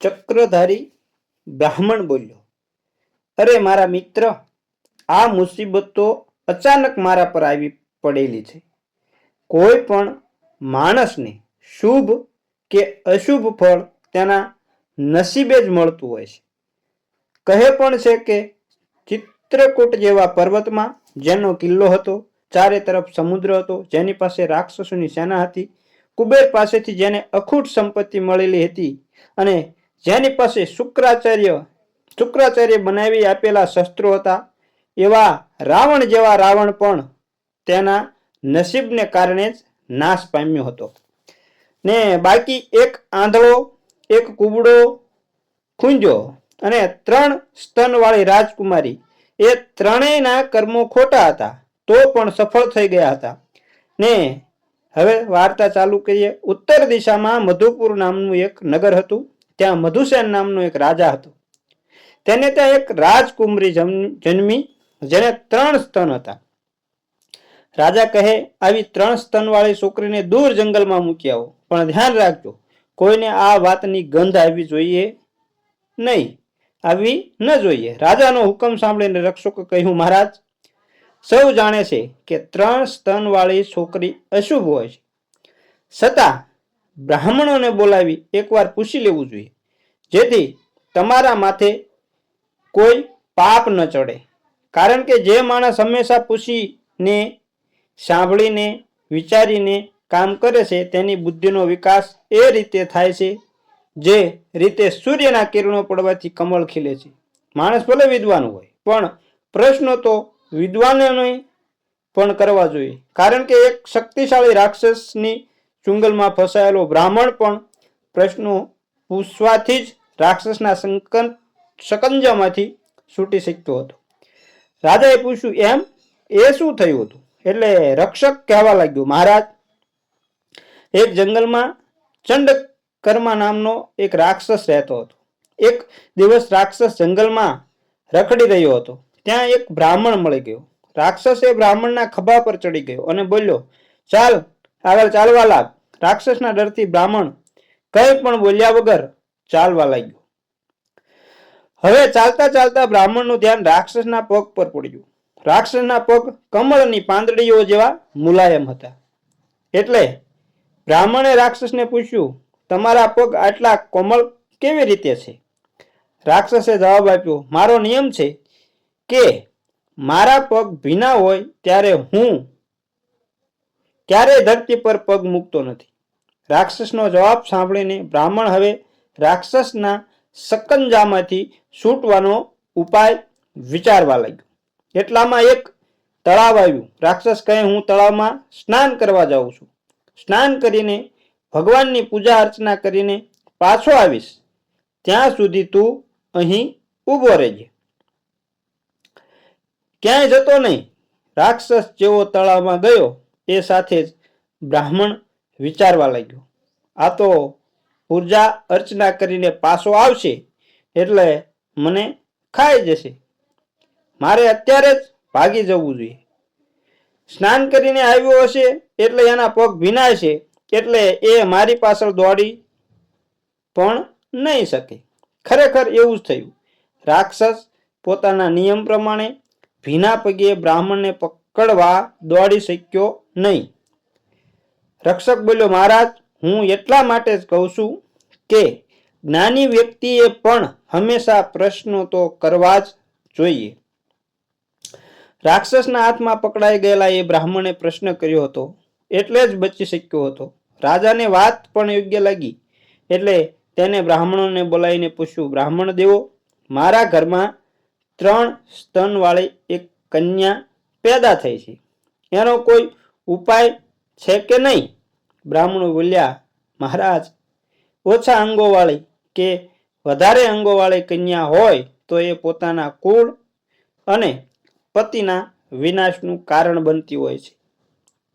ચક્રધારી બ્રાહ્મણ બોલ્યો, અરે મારા મિત્ર, આ મુસીબત અચાનક મારા પર આવી પડેલી છે. કોઈ પણ માણસને શુભ કે અશુભ ફળ તેના નસીબે જ મળતું હોય છે. કહે પણ છે કે ચિત્રકૂટ જેવા પર્વતમાં જેનો કિલ્લો હતો, ચારે તરફ સમુદ્ર હતો, જેની પાસે રાક્ષસોની સેના હતી, કુબેર પાસેથી જેને અખૂટ સંપત્તિ મળેલી હતી અને જેની પાસે શુક્રાચાર્ય શુક્રાચાર્ય બનાવી આપેલા શસ્ત્રો હતા, એવા રાવણ જેવા રાવણ પણ તેના નસીબને કારણે જ નાશ પામ્યો હતો. ને બાકી એક આંધળો, એક કુબડો, ખૂંજો અને ત્રણ સ્તનવાળી રાજકુમારી, એ ત્રણેયના કર્મો ખોટા હતા, તો પણ સફળ થઈ ગયા હતા. ને હવે વાર્તા ચાલુ કરીએ. ઉત્તર દિશામાં મધુપુર નામનું એક નગર હતું. ત્યાં મધુસેન નામનો એક રાજા હતો. તેને ત્યાં એક રાજકુમરી જન્મી જેને ત્રણ સ્તન હતા. રાજા કહે, આવી ત્રણ સ્તનવાળી છોકરીને દૂર જંગલમાં મૂકી આવો, પણ ધ્યાન રાખજો, કોઈને આ વાતની ગંધ આવવી જોઈએ નહીં. આવી ન જોઈએ. રાજાનો હુકમ સાંભળીને રક્ષકો કહ્યું, મહારાજ, સૌ જાણે છે કે ત્રણ સ્તનવાળી છોકરી અશુભ હોય છે. છતાં બ્રાહ્મણોને બોલાવી એકવાર પૂછી લેવું જોઈએ. જેથી તમારા માથે કોઈ પાપ ન ચડે. કારણ કે જે માણસ હંમેશા પૂછીને, સાંભળીને, વિચારીને કામ કરે છે, તેની બુદ્ધિનો વિકાસ એ રીતે થાય છે, જે રીતે સૂર્યના કિરણો પડવાથી કમળ ખીલે છે. માણસ ભલે વિદ્વાન હોય, પણ પ્રશ્નો તો વિદ્વાનોને પણ કરવા જોઈએ. કારણ કે એક શક્તિશાળી રાક્ષસની ચુંગલમાં ફસાયેલો બ્રાહ્મણ પણ પ્રશ્નો પૂછવાથી જ રાક્ષસના સંકન શકંજામાંથી છૂટી શકતો હતો. રાજાએ પૂછ્યું, એમ? એ શું થયું હતું? એટલે રક્ષક કહેવા લાગ્યું, મહારાજ, એક જંગલમાં ચંડ કર્મા નામનો એક રાક્ષસ રહેતો હતો. એક દિવસ રાક્ષસ જંગલમાં રખડી રહ્યો હતો. ત્યાં એક બ્રાહ્મણ મળી ગયો. રાક્ષસ એ બ્રાહ્મણના ખભા પર ચડી ગયો અને બોલ્યો, ચાલ, આગળ ચાલવા લાગ. રાક્ષસના ડરથી બ્રાહ્મણ કંઈ પણ બોલ્યા વગર ચાલવા લાગ્યો. હવે ચાલતા ચાલતા બ્રાહ્મણનું ધ્યાન રાક્ષસના પગ પર પડ્યું. રાક્ષસના પગ કમળની પાંદડીઓ જેવા મુલાયમ હતા. એટલે બ્રાહ્મણે રાક્ષસને પૂછ્યું, તમારા પગ આટલા કોમળ કેવી રીતે છે? રાક્ષસે જવાબ આપ્યો, મારો નિયમ છે કે મારા પગ ભીના હોય ત્યારે હું ક્યારેય ધરતી પર પગ મૂકતો નથી. રાક્ષસનો જવાબ સાંભળીને બ્રાહ્મણ હવે રાક્ષસના સકંજામાંથી છૂટવાનો ઉપાય વિચારવા લાગ્યો. એટલામાં એક તળાવ આવ્યું. રાક્ષસ કહે, હું તળાવમાં સ્નાન કરવા જાઉં છું. સ્નાન કરીને ભગવાનની પૂજા અર્ચના કરીને પાછો આવીશ. ત્યાં સુધી તું અહીં ઊભો રહેજે. ક્યાંય જતો નહીં. રાક્ષસ જેવો તળાવમાં ગયો. એ સાથે જ બ્રાહ્મણ વિચારવા લાગ્યો. આ તો પૂજા અર્ચના કરીને પાછો આવશે એટલે મને ખાઈ જશે. મારે અત્યારે જ ભાગી જવું જોઈએ. સ્નાન કરીને આવ્યો હશે એટલે એના પગ ભીના છે એટલે એ મારી પાછળ દોડી પણ નહીં શકે. ખરેખર એવું જ થયું. રાક્ષસ પોતાના નિયમ પ્રમાણે ભીના પગે બ્રાહ્મણને પકડવા દોડી શક્યો નહીં. રક્ષક બોલ્યો, મહારાજ હું એટલા માટે જ કહું છું કે જ્ઞાની વ્યક્તિએ પણ હંમેશા પ્રશ્નો તો કરવા જ જોઈએ. રાક્ષસના હાથમાં પકડાઈ ગયેલા એ બ્રાહ્મણે પ્રશ્ન કર્યો હતો, એટલે જ બચી શક્યો હતો. રાજાને વાત પણ યોગ્ય લાગી, એટલે તેને બ્રાહ્મણોને બોલાવીને પૂછ્યું, બ્રાહ્મણ દેવો, મારા ઘરમાં ત્રણ સ્તનવાળી એક કન્યા પેદા થઈ છે. એનો કોઈ ઉપાય છે કે નહીં? બ્રાહ્મણો બોલ્યા, મહારાજ, ઓછા અંગોવાળી કે વધારે અંગોવાળી કન્યા હોય તો એ પોતાના કુળ અને પતિના વિનાશનું કારણ બનતી હોય છે.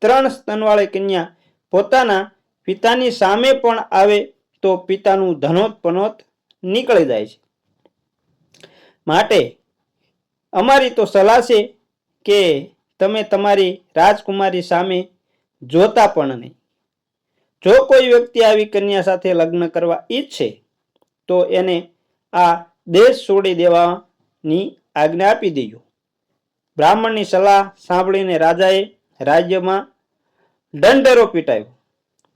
ત્રણ સ્તનવાળી કન્યા પોતાના પિતાની સામે પણ આવે તો પિતાનું ધનોત પનોત નીકળી જાય છે. માટે અમારી તો સલાહ છે કે તમે તમારી રાજકુમારી સામે જોતા પણ નહીં. જો કોઈ વ્યક્તિ આવી કન્યા સાથે લગ્ન કરવા ઈચ્છે, તો એને આ દેશ છોડી દેવાની આજ્ઞા આપી દેજો. બ્રાહ્મણની સલાહ સાંભળીને રાજાએ રાજ્યમાં દંડેરો પીટાયો.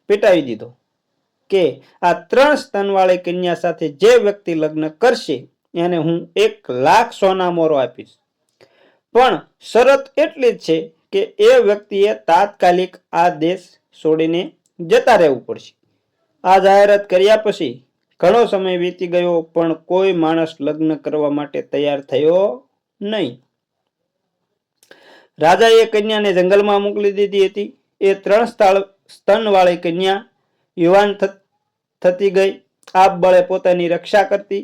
પીટાવી દીધો કે આ ત્રણ સ્તનવાળી કન્યા સાથે જે વ્યક્તિ લગ્ન કરશે, એને હું એક લાખ સોના મોરો આપીશ. પણ શરત એટલી જ છે કે એ વ્યક્તિએ તાત્કાલિક આ દેશ છોડીને જતા રહેવું પડશે. આ જાહેરાત કર્યા પછી ઘણો સમય વીતી ગયો, પણ કોઈ માણસ લગ્ન કરવા માટે તૈયાર થયો નહીં. રાજાએ કન્યાને જંગલમાં મોકલી દીધી હતી. એ ત્રણ સ્થળ, સ્તનવાળી કન્યા યુવાન થતી ગઈ. આપ બળે પોતાની રક્ષા કરતી,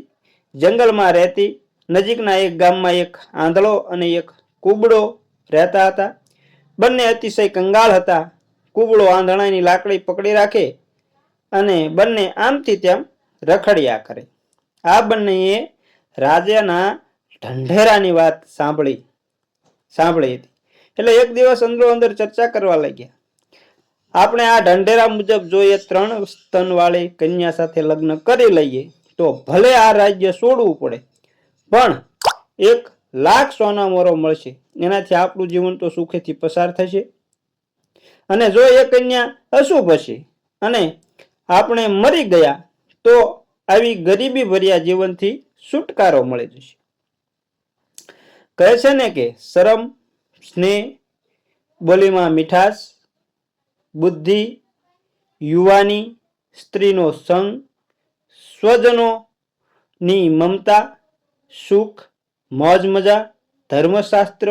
જંગલમાં રહેતી, નજીકના એક ગામમાં એક આંધળો અને એક કુબડો રહેતા હતા. બંને અતિશય કંગાળ હતા. કુબડો આંધણાની લાકડી પકડી રાખે અને બંને આમથી તેમ રખડ્યા કરે. આ બંનેએ રાજાના ઢંઢેરાની વાત સાંભળી સાંભળી હતી. એટલે એક દિવસ અંદરો અંદર ચર્ચા કરવા લાગ્યા. આપણે આ ઢંઢેરા મુજબ જોઈએ ત્રણ સ્તનવાળી કન્યા સાથે લગ્ન કરી લઈએ તો ભલે આ રાજ્ય છોડવું પડે, પણ એક લાખ સોના મોરો મળશે. એનાથી આપણું જીવન તો સુખેથી પસાર થશે. અને જો એ કન્યા અશુભ હશે અને આપણે મરી ગયા, તો આવી ગરીબી ભર્યા જીવનથી છુટકારો મળી જશે. કહે છે ને કે શરમ, સ્નેહ, બોલીમાં મીઠાશ, બુદ્ધિ, યુવાની, સ્ત્રીનો સંગ, સ્વજનોની મમતા, સુખ મોજ મજા ધર્મશાસ્ત્ર,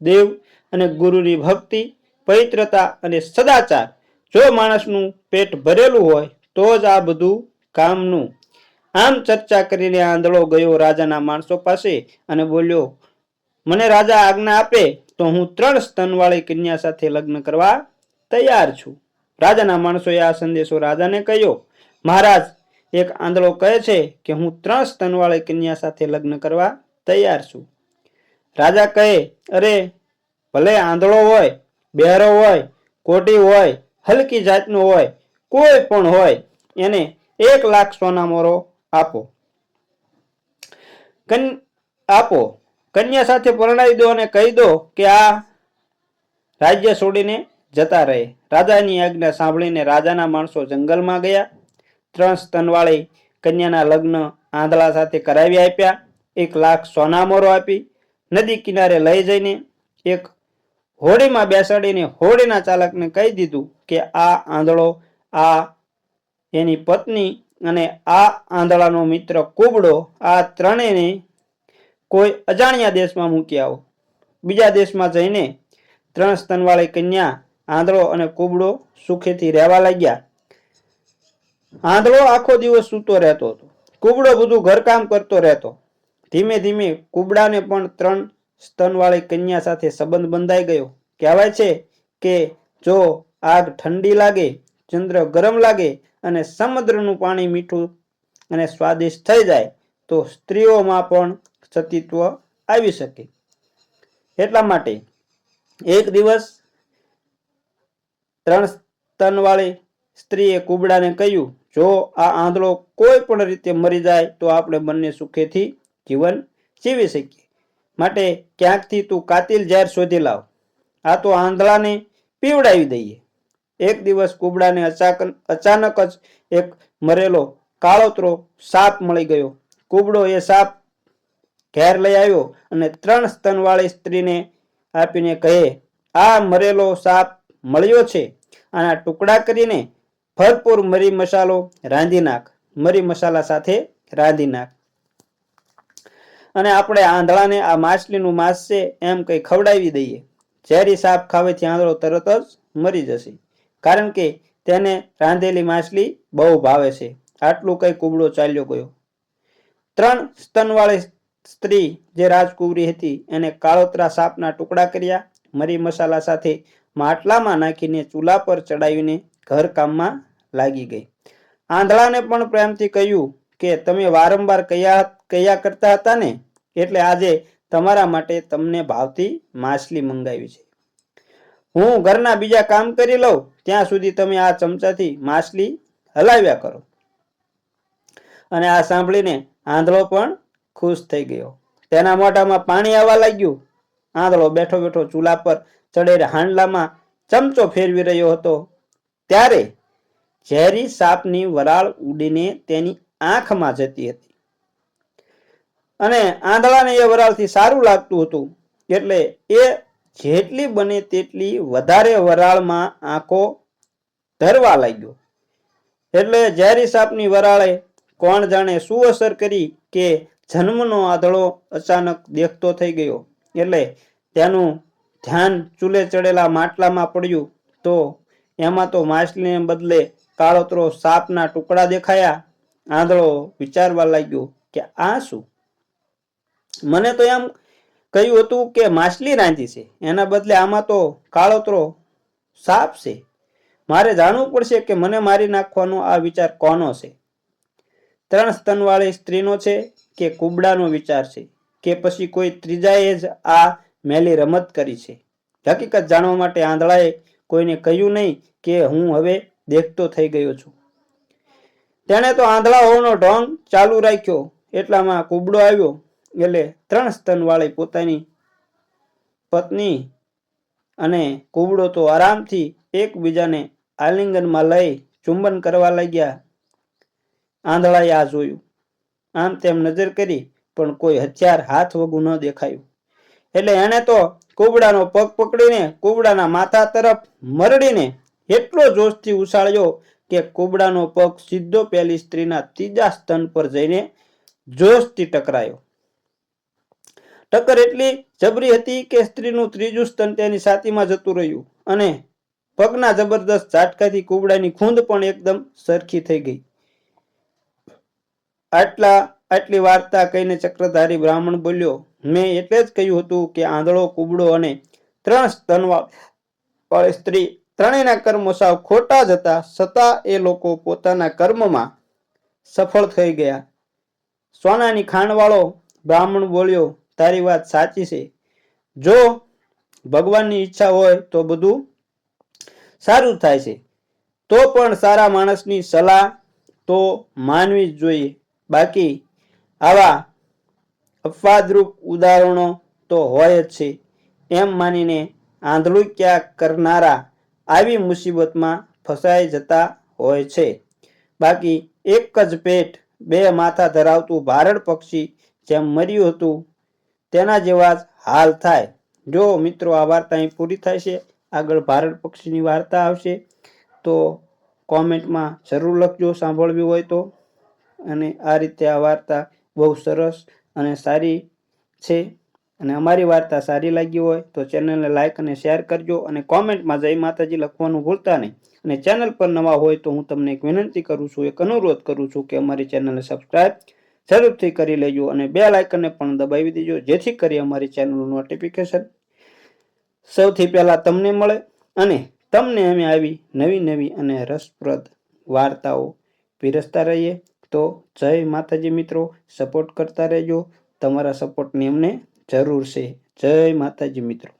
દેવ અને ગુરુની ભક્તિ પવિત્રતા અને સદાચાર. જો માણસનું પેટ ભરેલું હોય, તો જ આ બધું કામનું. આમ ચર્ચા કરીને આંધળો ગયો રાજાના માણસો પાસે અને બોલ્યો, મને રાજા આજ્ઞા આપે તો હું ત્રણ સ્તનવાળી કન્યા સાથે લગ્ન કરવા તૈયાર છું. રાજાના માણસોએ આ સંદેશો રાજાને કહ્યો, મહારાજ, એક આંધળો કહે છે કે હું ત્રણ સ્તનવાળી કન્યા સાથે લગ્ન કરવા તૈયાર છું. રાજા કહે, અરે, ભલે આંધળો હોય બહેરો હોય, કોટી હોય, હલકી જાતનો હોય, કોઈ પણ હોય, એને એક લાખ સોના મોરો આપો. આપો. કન્યા સાથે પરણાવી દો અને કહી દો કે આ રાજ્ય છોડીને જતા રહે. રાજાની આજ્ઞા સાંભળીને રાજાના માણસો જંગલમાં ગયા. ત્રણ સ્તનવાળી કન્યાના લગ્ન આંધળા સાથે કરાવી આપ્યા. એક લાખ સોના મોરો આપી. નદી કિનારે લઈ જઈને એક હોડીમાં બેસાડીને હોડીના ચાલકને કહી દીધું કે આ આંધળો, આ એની પત્ની અને આ આંધળાનો મિત્ર કુબડો, આ ત્રણેયને કોઈ અજાણ્યા દેશમાં મૂકી આવો. બીજા દેશમાં જઈને ત્રણ સ્તનવાળી કન્યા, આંધળો અને કુબડો સુખેથી રહેવા લાગ્યા. આંધળો આખો દિવસ સૂતો રહેતો હતો. કુબડો બધું ઘરકામ કરતો રહેતો. ધીમે ધીમે કુબડાને પણ ત્રણ સ્તનવાળી કન્યા સાથે સંબંધ બંધાઈ ગયો. કહેવાય છે કે જો આગ ઠંડી લાગે, ચંદ્ર ગરમ લાગે અને સમુદ્રનું પાણી મીઠું અને સ્વાદિષ્ટ થઈ જાય, તો સ્ત્રીઓમાં પણ સતીત્વ આવી શકે. એટલા માટે એક દિવસ ત્રણ સ્તનવાળી સ્ત્રીએ કુબડાને કહ્યું, જો આ આંધળો કોઈ પણ રીતે મરી જાય, તો આપણે બંને સુખેથી જીવન જીવી શકીએ. માટે ક્યાંકથી તું કાતિલ ઝેર શોધી લાવ. આ તો આંધળાને પીવડાવી દઈએ. એક દિવસ કુબડાને અચાનક જ એક મરેલો કાળોતરો સાપ મળી ગયો. કુબડો એ સાપ ઘેર લઈ આવ્યો અને ત્રણ સ્તનવાળી સ્ત્રીને આપીને કહે, આ મરેલો સાપ મળ્યો છે. આના ટુકડા કરીને ભરપૂર મરી મસાલો રાંધી નાખ. મરી મસાલા સાથે રાંધી નાખ. અને આપણે આંધળાને આ માછલીનું માંસ છે એમ કંઈ ખવડાવી દઈએ. ઝેરી સાપ ખાવેથી આંધળો તરત જ મરી જશે. કારણ કે તેને રાંધેલી માછલી બહુ ભાવે છે. આટલું કંઈ કુબડો ચાલ્યો ગયો. ત્રણ સ્તનવાળી સ્ત્રી જે રાજકુંવરી હતી એને કાળોતરા સાપના ટુકડા કર્યા. મરી મસાલા સાથે માટલામાં નાખીને ચૂલા પર ચડાવીને ઘરકામમાં લાગી ગઈ. આંધળાને પણ પ્રેમથી કહ્યું કે, તમે વારંવાર કયા કયા કરતા હતા ને, એટલે આજે તમારા માટે તમને ભાવતી માછલી મંગાવી છે. હું ઘરના બીજા કામ કરી લઉં, ત્યાં સુધી તમે આ ચમચાથી માછલી હલાવ્યા કરો. અને આ સાંભળીને આંધળો પણ ખુશ થઈ ગયો. તેના મોઢામાં પાણી આવવા લાગ્યું. આંધળો બેઠો બેઠો ચૂલા પર ચડેલા હાંડલામાં ચમચો ફેરવી રહ્યો હતો. ત્યારે ઝેરી સાપની વરાળ ઉડીને તેની આંખમાં જતી હતી. અને આંધળાને એ વરાળથી સારું લાગતું હતું. એટલે એ જેટલી બને તેટલી વધારે વરાળમાં આંખો ધરવા લાગ્યો. એટલે ઝેરી સાપની વરાળે કોણ જાણે શું અસર કરી કે જન્મનો આંધળો અચાનક દેખતો થઈ ગયો. એટલે તેનું ધ્યાન ચૂલે ચડેલા માટલામાં પડ્યું તો એમાં તો માછલીને બદલે કાળોતરો સાપના ટુકડા દેખાયા. આંધળો વિચારવા લાગ્યો કે આ શું? મને તો એમ કહ્યું હતું કે માછલી રાંધી છે. એના બદલે આમાં તો કાળોતરો સાપ છે. મારે જાણવું પડશે કે મને મારી નાખવાનો આ વિચાર કોનો છે? ત્રણ સ્તનવાળી સ્ત્રીનો છે કે કુબડાનો વિચાર છે? કે પછી કોઈ ત્રીજાએ જ આ મેલી રમત કરી છે? હકીકત જાણવા માટે આંધળાએ કોઈને કહ્યું નહીં કે હું હવે દેખતો થઈ ગયો છું. તેણે તો આંધળા હોવાનો ઢોંગ ચાલુ રાખ્યો. એટલામાં કુબડો આવ્યો. એટલે ત્રણ સ્તનવાળી પોતાની પત્ની અને કુબડો તો આરામથી એકબીજાને આલિંગનમાં લઈ ચુંબન કરવા લાગ્યા. આંધળાએ આ જોયું. આમ તેમ નજર કરી પણ કોઈ હથિયાર હાથ વગું ન દેખાયું. એટલે એણે તો કુબડાનો પગ પકડીને કુબડાના માથા તરફ મરડીને એટલો જોશથી ઉછાળ્યો કે કુબડાનો પગ સીધો પેલી સ્ત્રીના ત્રીજા સ્તન પર જઈને જોશથી ટકરાયો. ટક્કર એટલી જબરી હતી કે સ્ત્રીનું ત્રીજું સ્તન તેની છાતીમાં જતું રહ્યું અને પગના જબરદસ્ત ઝાટકાથી કુબડાની ખૂંદ પણ એકદમ સરખી થઈ ગઈ. આટલા, આટલી વાર્તા કહીને ચક્રધારી બ્રાહ્મણ બોલ્યો, મેં એટલે જ કહ્યું હતું કે આંધળો, કુબડો અને ત્રણ સ્તનવાળી સ્ત્રી ત્રણેયના કર્મો સાવ ખોટા જ હતા છતાં એ લોકો પોતાના કર્મમાં સફળ થઈ ગયા. સોનાની ખાંડવાળો બ્રાહ્મણ બોલ્યો તારી વાત સાચી છે. જો ભગવાનની ઈચ્છા હોય તો બધું સારું થાય છે. તો પણ સારા માણસની સલાહ તો માનવી જ જોઈએ. બાકી આવા અપવાદરૂપ ઉદાહરણો તો હોય જ છે. એમ માનીને આંધળું ક્યાં કરનારા આવી મુસીબતમાં ફસાઈ જતા હોય છે. બાકી એક જ પેટ બે માથા ધરાવતું ભારડ પક્ષી જેમ મર્યું હતું તેના જેવા જ હાલ થાય. જો મિત્રો, આ વાર્તા અહીં પૂરી થાય છે. આગળ ભારત પક્ષીની વાર્તા આવશે. તો કોમેન્ટમાં જરૂર લખજો, સાંભળવી હોય તો. અને આ રીતે આ વાર્તા બહુ સરસ અને સારી છે. અને અમારી વાર્તા સારી લાગી હોય તો ચેનલને લાઇક અને શેર કરજો અને કોમેન્ટમાં જય માતાજી લખવાનું ભૂલતા નહીં. અને ચેનલ પર નવા હોય તો હું તમને એક વિનંતી કરું છું, એક અનુરોધ કરું છું કે અમારી ચેનલને સબસ્ક્રાઇબ જરૂરથી કરી લેજો અને બે લાઇકનને પણ દબાવી દેજો. જેથી કરી અમારી ચેનલનું નોટિફિકેશન સૌથી પહેલાં તમને મળે અને તમને અમે આવી નવી નવી અને રસપ્રદ વાર્તાઓ પીરસતા રહીએ. તો જય માતાજી મિત્રો સપોર્ટ કરતા રહેજો. તમારા સપોર્ટની અમને જરૂર છે. જય માતાજી મિત્રો.